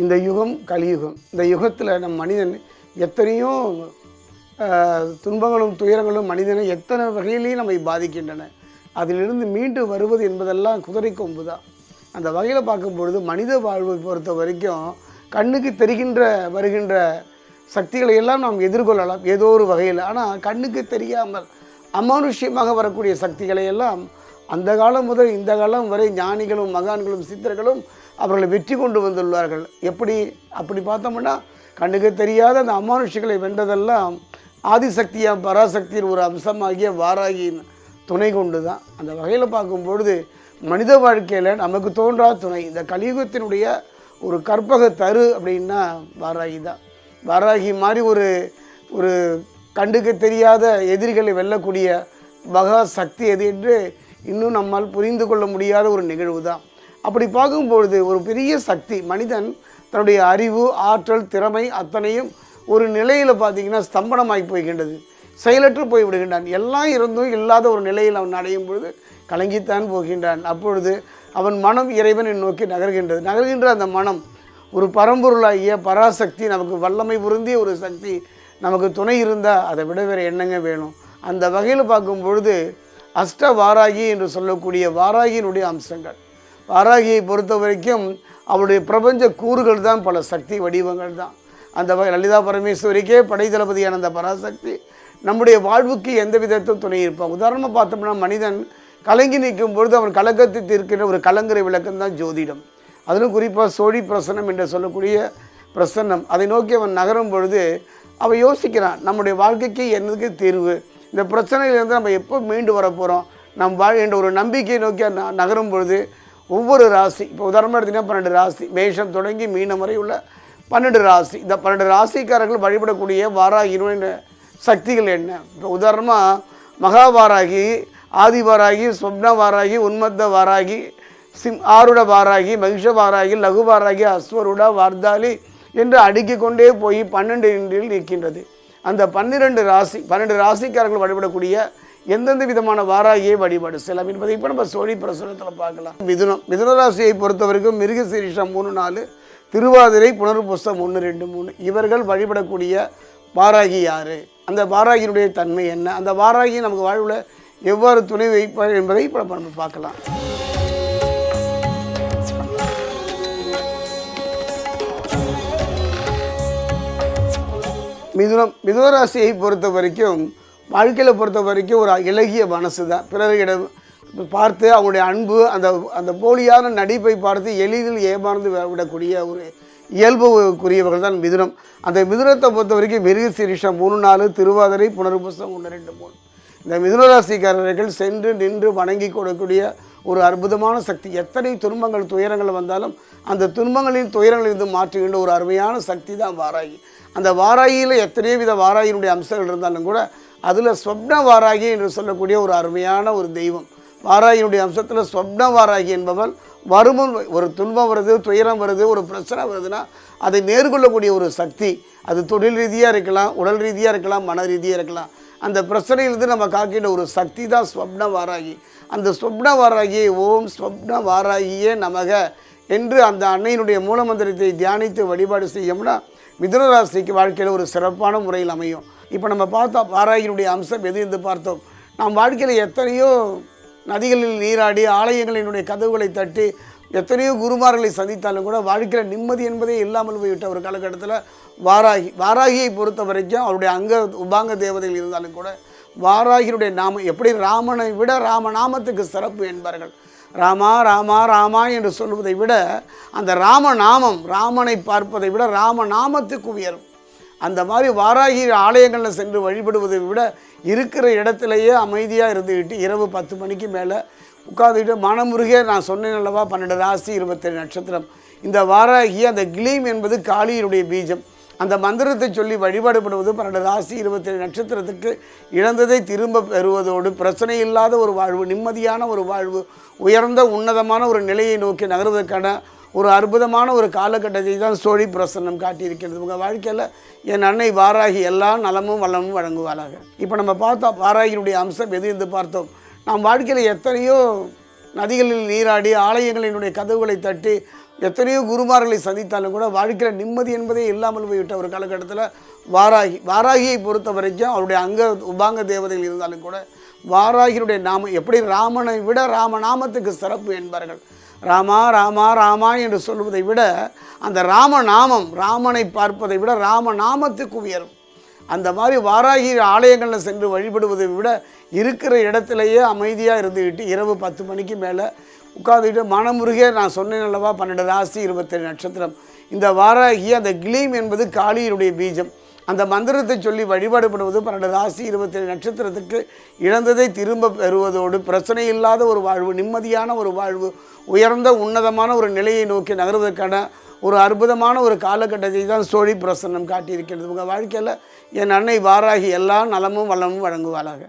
இந்த யுகம் கலியுகம். இந்த யுகத்தில் நம் மனிதன் எத்தனையோ துன்பங்களும் துயரங்களும் மனிதனை எத்தனை வகையிலையும் நம்மை பாதிக்கின்றன. அதிலிருந்து மீண்டு வருவது என்பதெல்லாம் குதிரை கொம்பு தான் அந்த வகையில் பார்க்கும் பொழுது மனித வாழ்வை பொறுத்த வரைக்கும் கண்ணுக்கு தெரிகின்ற வருகின்ற சக்திகளை எல்லாம் நாம் எதிர்கொள்ளலாம் ஏதோ ஒரு வகையில். ஆனால் கண்ணுக்கு தெரியாமல் அமானுஷ்யமாக வரக்கூடிய சக்திகளை எல்லாம் அந்த காலம் முதல் இந்த காலம் வரை ஞானிகளும் மகான்களும் சித்தர்களும் அவர்களை வெற்றி கொண்டு வந்துள்ளார்கள். எப்படி? அப்படி பார்த்தோம்னா கண்ணுக்கு தெரியாத அந்த அமானுஷிகளை வென்றதெல்லாம் ஆதிசக்தியாக பராசக்தியின் ஒரு அம்சமாகிய வாராகியின் துணை கொண்டு தான் அந்த வகையில் பார்க்கும்பொழுது மனித வாழ்க்கையில் நமக்கு தோன்றா துணை. இந்த கலியுகத்தினுடைய ஒரு கற்பக தரு அப்படின்னா வாராகி தான். வாராகி மாதிரி ஒரு ஒரு கண்டுக்கு தெரியாத எதிரிகளை வெல்லக்கூடிய மகா சக்தி எது என்று இன்னும் நம்மால் புரிந்து கொள்ள முடியாத ஒரு நிகழ்வு தான் அப்படி பார்க்கும்பொழுது ஒரு பெரிய சக்தி மனிதன் தன்னுடைய அறிவு ஆற்றல் திறமை அத்தனையும் ஒரு நிலையில் பார்த்தீங்கன்னா ஸ்தம்பனமாகி போய்கின்றது. செயலற்று போய் விடுகின்றான். எல்லாம் இருந்தும் இல்லாத ஒரு நிலையில் அவன் அடையும் பொழுது கலங்கித்தான் போகின்றான். அப்பொழுது அவன் மனம் இறைவனை நோக்கி நகர்கின்றது. நகர்கின்ற அந்த மனம் ஒரு பரம்பொருளாகிய பராசக்தி நமக்கு வல்லமை பொருந்திய ஒரு சக்தி நமக்கு துணை இருந்தால் அதை விட வேறு என்னங்க வேணும்? அந்த வகையில் பார்க்கும் பொழுது அஷ்ட வாராகி என்று சொல்லக்கூடிய வாராகியினுடைய அம்சங்கள். வாராகியை பொறுத்த வரைக்கும் அவருடைய பிரபஞ்ச கூறுகள் தான் பல சக்தி வடிவங்கள் தான். அந்த வகை லலிதா பரமேஸ்வரிக்கே படை தளபதியான அந்த பராசக்தி. நம்முடைய வாழ்வுக்கு எந்த விதத்தில் துணை இருப்பான் உதாரணமாக பார்த்தோம்னா மனிதன் கலங்கி நிற்கும் பொழுது அவன் கலக்கத்தை தீர்க்கின்ற ஒரு கலங்கரை விளக்கம் தான் ஜோதிடம். அதிலும் குறிப்பாக சோழி பிரசன்னம் என்று சொல்லக்கூடிய பிரசன்னம். அதை நோக்கி அவன் நகரும் பொழுது அவன் யோசிக்கிறான் நம்முடைய வாழ்க்கைக்கு என்னதுக்கு தீர்வு? இந்த பிரச்சனையிலேருந்து நம்ம எப்போ மீண்டு வர போகிறோம் நம் வாழ்கின்ற என்ற ஒரு நம்பிக்கையை நோக்கி நகரும் பொழுது ஒவ்வொரு ராசி இப்போ உதாரணமாக எடுத்தீங்கன்னா பன்னெண்டு ராசி மேஷம் தொடங்கி மீனம் வரை உள்ள பன்னெண்டு ராசி. இந்த பன்னெண்டு ராசிக்காரர்கள் வழிபடக்கூடிய வாராகினுடைய சக்திகள் என்ன? இப்போ உதாரணமாக மகாவாராகி ஆதிவாராகி சொப்ன வாராகி உன்மத்த வாராகி சிம் ஆருட வாராகி மகிஷ வாராகி லகு வாராகி அஸ்வருட வார்தாலி என்று அடுக்கிக் கொண்டே போய் பன்னெண்டு இன்றில் நிற்கின்றது. அந்த பன்னிரெண்டு ராசி பன்னெண்டு ராசிக்காரர்கள் வழிபடக்கூடிய எந்தெந்த விதமான வாராகியை வழிபாடு செய்யலாம் என்பதை இப்போ நம்ம சோழி பிரசுரத்தில் பார்க்கலாம். மிதுனம் மிதுனராசியை பொறுத்தவரைக்கும் பொறுத்த வரைக்கும் மூணு நாலு திருவாதிரை புனர்புஸ்தம் ஒன்று ரெண்டு மூணு. இவர்கள் வழிபடக்கூடிய வாராகி யார்? அந்த வாராகியினுடைய தன்மை என்ன? அந்த வாராகி நமக்கு வாழ்வில் எவ்வாறு துணை வைப்பார் என்பதை இப்போ நம்ம பார்க்கலாம். மிதுனம் மிதுனராசியை பொறுத்த வரைக்கும் வாழ்க்கையில் பொறுத்த வரைக்கும் ஒரு இலகிய மனசு தான் பிறரிடம் பார்த்து அவங்களுடைய அன்பு அந்த அந்த போலியான நடிப்பை பார்த்து எளிதில் ஏமாந்து விடக்கூடிய ஒரு இயல்புக்குரியவர்கள் தான் மிதுனம். அந்த மிதுனத்தை பொறுத்த வரைக்கும் மிருக சிரிஷம் மூணு நாலு திருவாதிரை புனர்புஸ்தம் ஒன்று ரெண்டு மூணு. இந்த மிதுனராசிக்காரர்கள் சென்று நின்று வணங்கி கொடுக்கக்கூடிய ஒரு அற்புதமான சக்தி. எத்தனை துன்பங்கள் துயரங்கள் வந்தாலும் அந்த துன்பங்களின் துயரங்களிலிருந்து மாற்றுகின்ற ஒரு அருமையான சக்தி தான் வாராயி அந்த வாராயியில் எத்தனையோ வித வாராயினுடைய அம்சங்கள் இருந்தாலும் கூட அதில் ஸ்வப்ன வாராகி என்று சொல்லக்கூடிய ஒரு அருமையான ஒரு தெய்வம். வாராகியினுடைய அம்சத்தில் ஸ்வப்ன வாராகி என்பவள் வருமம் ஒரு துன்பம் வருது துயரம் வருது ஒரு பிரச்சனை வருதுன்னா அதை மேற்கொள்ளக்கூடிய ஒரு சக்தி. அது தொழில் ரீதியாக இருக்கலாம் உடல் ரீதியாக இருக்கலாம் மன ரீதியாக இருக்கலாம். அந்த பிரச்சனையிலிருந்து நம்ம காக்கின்ற ஒரு சக்தி தான் ஸ்வப்ன வாராகி அந்த ஸ்வப்ன வாராகியை ஓம் ஸ்வப்ன வாராகியே நமக. என்று அந்த அன்னையினுடைய மூலமந்திரத்தை தியானித்து வழிபாடு செய்யோம்னா மிதுனராசிக்கு வாழ்க்கையில் ஒரு சிறப்பான முறையில் அமையும். இப்போ நம்ம பார்த்தா பாராயினுடைய அம்சம் எது என்று பார்த்தோம். நாம் வாழ்க்கையில் எத்தனையோ நதிகளில் நீராடி ஆலயங்களினுடைய கதவுகளை தட்டி எத்தனையோ குருமார்களை சந்தித்தாலும் கூட வாழ்க்கையில் நிம்மதி என்பதே இல்லாமல் போய்விட்ட ஒரு காலகட்டத்தில் வாராகி வாராகியை பொறுத்த வரைக்கும் அவருடைய அங்க உபாங்க தேவதைகள் இருந்தாலும் கூட வாராகியினுடைய நாமம் எப்படி ராமனை விட ராமநாமத்துக்கு சிறப்பு என்பார்கள். ராமா ராமா ராமா என்று சொல்வதை விட அந்த ராமநாமம் ராமனை பார்ப்பதை விட ராமநாமத்துக்கு உயரும். அந்த மாதிரி வாராகி ஆலயங்களில் சென்று வழிபடுவதை விட இருக்கிற இடத்துலையே அமைதியாக இருந்துக்கிட்டு இரவு பத்து மணிக்கு மேலே உட்காந்துக்கிட்டு மனமுருகே நான் சொன்னேன் அல்லவா? பன்னெண்டு ராசி இருபத்தேழு நட்சத்திரம். இந்த வாராகி அந்த கிளீம் என்பது காளியினுடைய பீஜம். அந்த மந்திரத்தை சொல்லி வழிபாடுபடுவது பன்னெண்டு ராசி இருபத்தேழு நட்சத்திரத்துக்கு இழந்ததை திரும்ப பெறுவதோடு பிரச்சனை இல்லாத ஒரு வாழ்வு நிம்மதியான ஒரு வாழ்வு உயர்ந்த உன்னதமான ஒரு நிலையை நோக்கி நகர்வதற்கான ஒரு அற்புதமான ஒரு காலகட்டத்தை தான் சோழி பிரசன்னம் காட்டியிருக்கிறது. உங்கள் வாழ்க்கையில் என் அன்னை வாராகி எல்லா நலமும் வளமும் வழங்குவாளாக. இப்போ நம்ம பார்த்தோம் வாராகியினுடைய அம்சம் எது என்று பார்த்தோம். நாம் வாழ்க்கையில் எத்தனையோ நதிகளில் நீராடி ஆலயங்களினுடைய கதவுகளை தட்டி எத்தனையோ குருமார்களை சந்தித்தாலும் கூட வாழ்க்கையில் நிம்மதி என்பதே இல்லாமல் போய்விட்ட ஒரு காலகட்டத்தில் வாராகி வாராகியை பொறுத்த வரைக்கும் அவருடைய அங்க உபாங்க தேவதைகள் இருந்தாலும் கூட வாராகியுடைய நாமம் எப்படி ராமனை விட ராமநாமத்துக்கு சிறப்பு என்பார்கள். ராமா ராமா ராமா என்று சொல்வதை விட அந்த ராமநாமம் ராமனை பார்ப்பதை விட ராமநாமத்துக்கு உயரும். அந்த மாதிரி வாராகி ஆலயங்களில் சென்று வழிபடுவதை விட இருக்கிற இடத்துலையே அமைதியாக இருந்துக்கிட்டு இரவு பத்து மணிக்கு மேலே உட்காந்துக்கிட்டு மனமுருகே நான் சொன்னேன் அல்லவா? பன்னெண்டு ராசி இருபத்தேழு நட்சத்திரம். இந்த வாராகி அந்த கிளீம் என்பது காளியினுடைய பீஜம். அந்த மந்திரத்தை சொல்லி வழிபாடுபடுவது பன்னெண்டு ராசி இருபத்தேழு நட்சத்திரத்துக்கு இழந்ததை திரும்ப பெறுவதோடு பிரச்சனை இல்லாத ஒரு வாழ்வு நிம்மதியான ஒரு வாழ்வு உயர்ந்த உன்னதமான ஒரு நிலையை நோக்கி நகர்வதற்கான ஒரு அற்புதமான ஒரு காலகட்டத்தை தான் சோழி பிரசன்னம் காட்டியிருக்கிறது. உங்கள் வாழ்க்கையில் என் அன்னை வாராகி எல்லா நலமும் வளமும் வழங்குவாளாக.